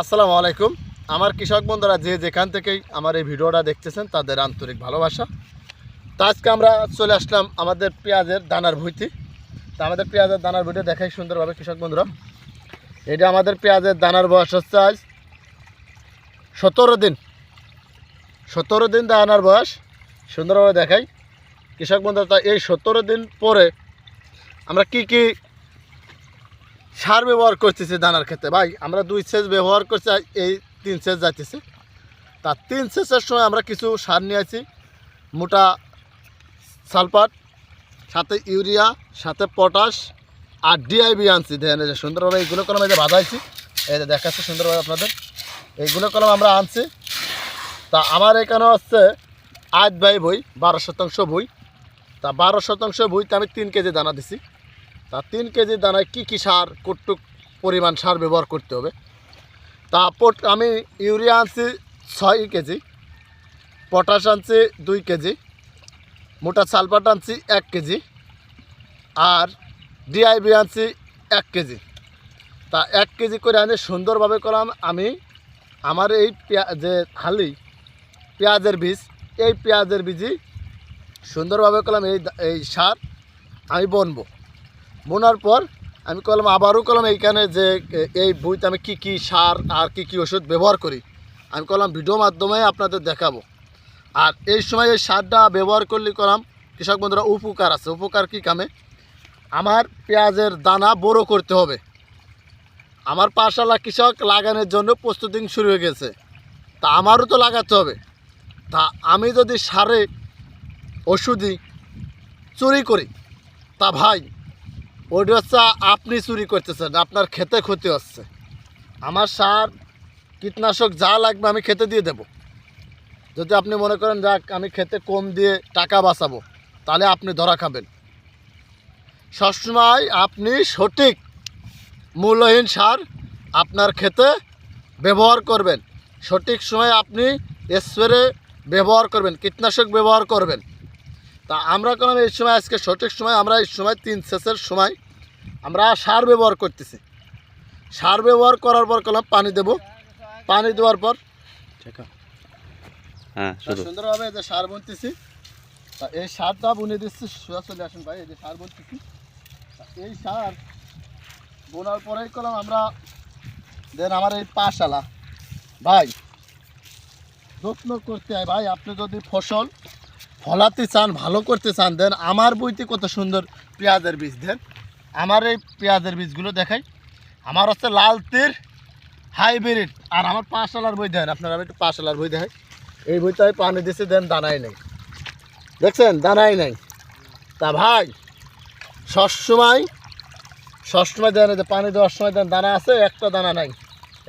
আসসালামু আলাইকুম। আমার কৃষক বন্ধুরা যে যেখান থেকেই আমার এই ভিডিওটা দেখতেছেন, তাদের আন্তরিক ভালোবাসা। তো আজকে আমরা চলে আসলাম আমাদের পেঁয়াজের দানার ভুইতে। তো আমাদের পেঁয়াজের দানার ভুইতে দেখাই সুন্দরভাবে, কৃষক বন্ধুরা। এটা আমাদের পেঁয়াজের দানার বয়স হচ্ছে আজ সতেরো দিন। সতেরো দিন দানার বয়স। সুন্দরভাবে দেখাই। কৃষক বন্ধুরা এই সতেরো দিন পরে আমরা কি কি সার ব্যবহার করতেছি দানার ক্ষেত্রে। ভাই, আমরা দুই সেচ ব্যবহার করছি এই তিন সেচ যাইতেছে। তা তিন সেচের সময় আমরা কিছু সার নিয়ে আছি মোটা সালফার, সাথে ইউরিয়া, সাথে পটাশ, আর ডিআইবি আনছি। দেখেন এই যে সুন্দরভাবে এইগুলো কলম এই যে বাঁধাইছি, এই যে দেখাচ্ছে সুন্দরভাবে আপনাদের। এইগুলো কলম আমরা আনছি। তা আমার এখানে হচ্ছে আট বাই বই বারো শতাংশ বই তা বারো শতাংশ বইতে আমি তিন কেজি দানা দিছি। তা তিন কেজি দানায় কী কী সার কটুক পরিমাণ সার ব্যবহার করতে হবে? তা আমি ইউরিয়া আনছি ছয় কেজি, পটাশ আনছি দুই কেজি, মোটা সালফার আনছি এক কেজি, আর ডিআইবি আনছি এক কেজি। তা এক কেজি করে আনি সুন্দরভাবে করলাম, আমি আমার এই যে হালি, পেঁয়াজের বীজ, এই পেঁয়াজের বীজই সুন্দরভাবে করলাম, এই এই সার আমি বনবো। বোনার পর আমি কলম, আবারও কলম এইখানে যে এই বইতে আমি কি কি সার আর কি কি ওষুধ ব্যবহার করি, আমি কলম ভিডিও মাধ্যমে আপনাদের দেখাবো। আর এই সময় এই সারটা ব্যবহার করলে কলাম, কৃষক বন্ধুরা উপকার আছে। উপকার কি কামে? আমার পেঁয়াজের দানা বড় করতে হবে। আমার পাশালা কৃষক লাগানোর জন্য প্রস্তুতি শুরু হয়ে গেছে। তা আমারও তো লাগাতে হবে। তা আমি যদি সারে ওষুধই চুরি করি, তা ভাই ওইটা হচ্ছে আপনি চুরি করতেছেন, আপনার খেতে ক্ষতি হচ্ছে। আমার সার, কীটনাশক যা লাগবে আমি খেতে দিয়ে দেব। যদি আপনি মনে করেন, যাক, আমি খেতে কম দিয়ে টাকা বাঁচাবো তাহলে আপনি ধরা খাবেন। সবসময় আপনি সঠিক মূল্যহীন সার আপনার খেতে ব্যবহার করবেন। সঠিক সময় আপনি স্প্রে ব্যবহার করবেন, কীটনাশক ব্যবহার করবেন। তা আমরা করলাম এই সময় আজকে সঠিক সময়? আমরা এই সময় তিন সেচের সময় আমরা সার ব্যবহার করতেছি। সার ব্যবহার করার পর করলাম পানি দেব। পানি দেওয়ার পর হ্যাঁ সুন্দরভাবে যে সার বুনতেছি। এই সারটা বুনে দিচ্ছি সোজা চলে আসুন ভাই এই যে সার বুনতেছি। এই সার বোনার পরেই করলাম আমরা দেন আমার এই পাশালা ভাই যত্ন করতে হয় ভাই আপনি যদি ফসল ফলাতে চান ভালো করতে চান দেন আমার বইতে কত সুন্দর পেঁয়াজের বীজ দেন। আমার এই পেঁয়াজের বীজগুলো দেখাই। আমার হচ্ছে লাল তীর, হাইব্রিড। আর আমার পাঁচশালার বই দেন, আপনারা একটু পাঁচশালার বই দেখাই। এই বইতে আমি পানি দিছি, দেন দানাই নেই। দেখছেন, দানাই নেই। তা ভাই, সবসময় সবসময় দেন যে পানি দেওয়ার সময় দেন, দানা আছে, একটা দানা নাই।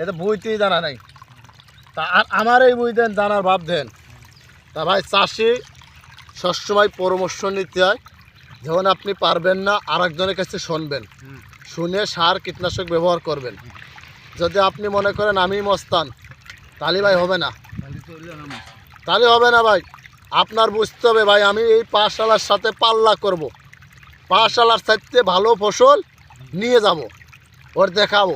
এতে বইতেই দানা নাই। তা আর আমার এই বই দেন, দানার ভাব দেন। তা ভাই, চাষি সবসময় পরামর্শ নিতে হয়। যখন আপনি পারবেন না আর একজনের কাছে শুনবেন। শুনে সার কীটনাশক ব্যবহার করবেন। যদি আপনি মনে করেন আমি মস্তান তাহলে ভাই হবে না। তাহলে হবে না ভাই। আপনার বুঝতে হবে ভাই আমি এই পাঠশালার সাথে পাল্লা করব। পাঠশালার সাথে ভালো ফসল নিয়ে যাব ওর দেখাবো।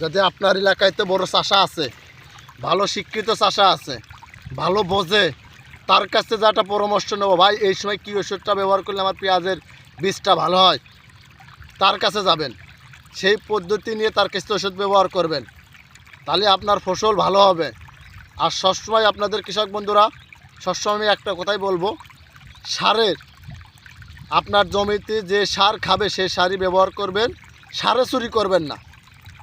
যদি আপনার এলাকায় তো বড় চাষা আছে ভালো শিক্ষিত চাষা আছে ভালো বোঝে তার কাছ কাছে যাটা পরামর্শ নেব। ভাই, এই সময় কী ওষুধটা ব্যবহার করলে আমার পেঁয়াজের বীজটা ভালো হয়? তার কাছে যাবেন। সেই পদ্ধতি নিয়ে তার কাছে ওষুধ ব্যবহার করবেন। তাহলে আপনার ফসল ভালো হবে। আর সবসময় আপনাদের কৃষক বন্ধুরা, সবসময় আমি একটা কথাই বলব, সারের, আপনার জমিতে যে সার খাবে সেই সারই ব্যবহার করবেন, সারে চুরি করবেন না।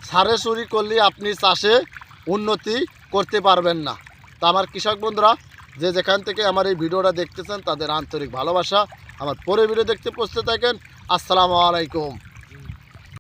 সারে চুরি করলে আপনি চাষে উন্নতি করতে পারবেন না। তা আমার কৃষক বন্ধুরা যে যেখান থেকে আমার এই ভিডিওটা দেখতেছেন তাদের আন্তরিক ভালোবাসা। আমার পরে ভিডিও দেখতে পৌঁছতে থাকেন। আসসালামু আলাইকুম।